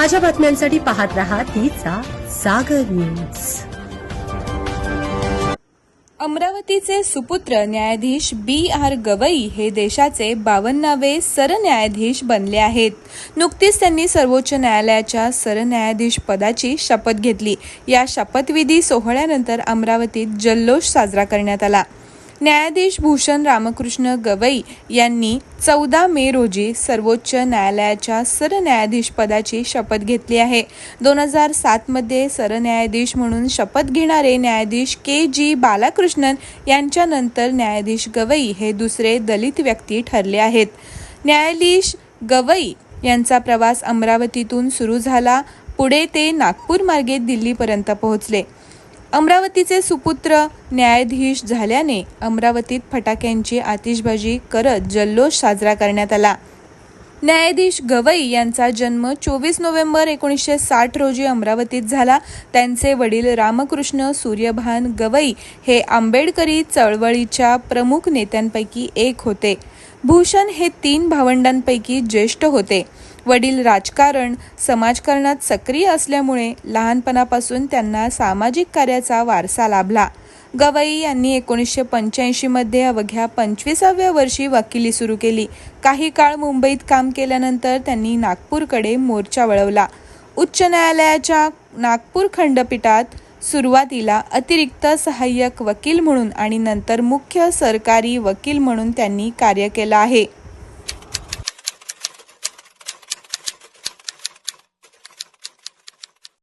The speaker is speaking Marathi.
ताज्या बातम्यांसाठी पाहत रहा तिचा सागर न्यूज. अमरावतीचे सुपुत्र न्यायाधीश बी आर गवई हे देशाचे बावन्नावे सरन्यायाधीश बनले आहेत. नुकतीच त्यांनी सर्वोच्च न्यायालयाच्या सरन्यायाधीश पदाची शपथ घेतली. या शपथविधी सोहळ्यानंतर अमरावतीत जल्लोष साजरा करण्यात आला. न्यायाधीश भूषण रामकृष्ण गवई यांनी चौदा मे रोजी सर्वोच्च न्यायालयाच्या सरन्यायाधीश पदाची शपथ घेतली आहे. दोन हजार सातमध्ये सरन्यायाधीश म्हणून शपथ घेणारे न्यायाधीश के जी बालाकृष्णन यांच्यानंतर न्यायाधीश गवई हे दुसरे दलित व्यक्ती ठरले आहेत. न्यायाधीश गवई यांचा प्रवास अमरावतीतून सुरू झाला. पुढे ते नागपूर मार्गे दिल्लीपर्यंत पोहोचले. अमरावतीचे सुपुत्र न्यायाधीश झाल्याने अमरावतीत फटाक्यांची आतिषबाजी करत जल्लोष साजरा करण्यात आला. न्यायाधीश गवई यांचा जन्म चोवीस नोव्हेंबर एकोणीसशे साठ रोजी अमरावतीत झाला. त्यांचे वडील रामकृष्ण सूर्यभान गवई हे आंबेडकरी चळवळीच्या प्रमुख नेत्यांपैकी एक होते. भूषण हे तीन भावंडांपैकी ज्येष्ठ होते. वडील राजकारण समाजकारणात सक्रिय असल्यामुळे लहानपणापासून त्यांना सामाजिक कार्याचा वारसा लाभला. गवई यांनी एकोणीसशे पंच्याऐंशीमध्ये अवघ्या पंचवीसाव्या वर्षी वकिली सुरू केली. काही काळ मुंबईत काम केल्यानंतर त्यांनी नागपूरकडे मोर्चा वळवला. उच्च न्यायालयाच्या नागपूर खंडपीठात सुरुवातीला अतिरिक्त सहाय्यक वकील म्हणून आणि नंतर मुख्य सरकारी वकील म्हणून त्यांनी कार्य केलं आहे.